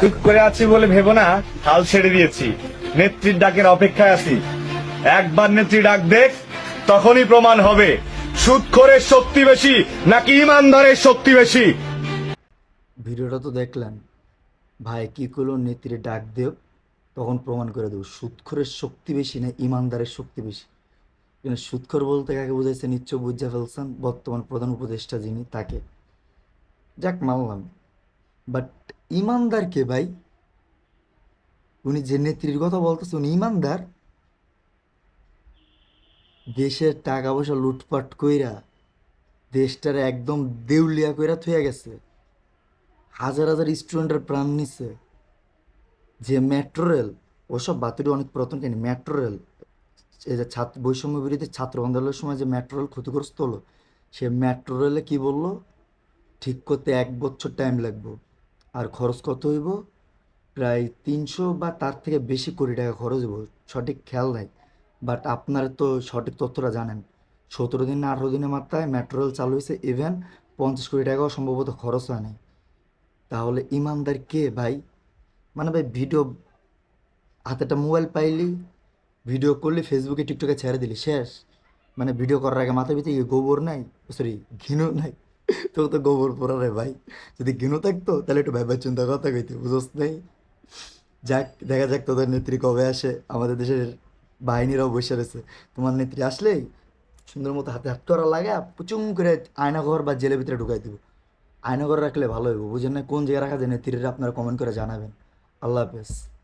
চুপ করে আছি বলে ভেবো না হাল ছেড়ে দিয়েছি। নেত্রীর ডাকের অপেক্ষায় আছি। একবার নেত্রী ডাক দেখ, তখনই প্রমাণ হবে। সুদখোরের শক্তি বেশি নাকি ইমানদারের শক্তি বেশি? ভিডিওটা তো দেখলেন। ভাই, কি করল? নেত্রী ডাক দেব তখন প্রমাণ করে দেবো। সুৎখরের শক্তি বেশি না ইমানদারের শক্তি বেশি? কিন্তু সুৎখর বলতে কাকে বুঝাইছে নিশ্চয় বুঝা ফেলছেন বর্তমান প্রধান উপদেষ্টা যিনি, তাকে। যাক, মানলাম। বাট ইমানদার কে ভাই? উনি যে নেত্রীর কথা বলতেছে, উনি ইমানদার? দেশের টাকা পয়সা লুটপাট কইরা দেশটারে একদম দেউলিয়া কইরা থইয়া গেছে। হাজার হাজার স্টুডেন্টের প্রাণ নিছে। যে মেট্রো রেল, ওসব বাতিল অনেক পুরাতন কাহিনী। মেট্রো রেল, এই যে ছাত্র, বৈষম্য বিরোধী ছাত্র আন্দোলনের সময় যে মেট্রো রেল ক্ষতিগ্রস্ত হলো, সে মেট্রো রেলে কি বলল? ঠিক করতে এক বছর টাইম লাগবে। আর খরচ কত হইব? প্রায় তিনশো বা তার থেকে বেশি কোটি টাকা খরচ হইব, সঠিক খেয়াল নাই। বাট আপনারা তো সঠিক তথ্যটা জানেন। সতেরো দিন না আঠারো দিনের মাত্রায় মেট্রো রেল চালু হয়েছে ইভেন পঞ্চাশ কোটি টাকাও সম্ভবত খরচ হয় নাই। তাহলে ইমানদার কে ভাই? মানে ভাই ভিডিও হাতে একটা মোবাইল পাইলি ভিডিও করলি ফেসবুকে টিকটকে ছেড়ে দিলি, শেষ। মানে ভিডিও করার আগে মাথার ভিতরে গোবর নাই? সরি ঘিনু নাই? তো তো গোবর পোড়া রে ভাই। যদি ঘিনু থাকতো, তাহলে একটু ভাইবার চিন্তা কথা কইতে বুঝোস নেই। যাক, দেখা যাক তোদের নেত্রী কবে আসে। আমাদের দেশের বাহিনীরাও বসে রয়েছে। তোমার নেত্রী আসলেই সুন্দর মতো হাতে হাত করা লাগে, পুচুং করে আয়নাঘর বা জেলের ভিতরে ঢুকাই দিব। আয়নাঘর রাখলে ভালো হইব, বুঝেন না? কোন জায়গায় রাখা যায়, নেত্রীরা আপনারা কমেন্ট করে জানাবেন। আল্লাহ হাফেজ।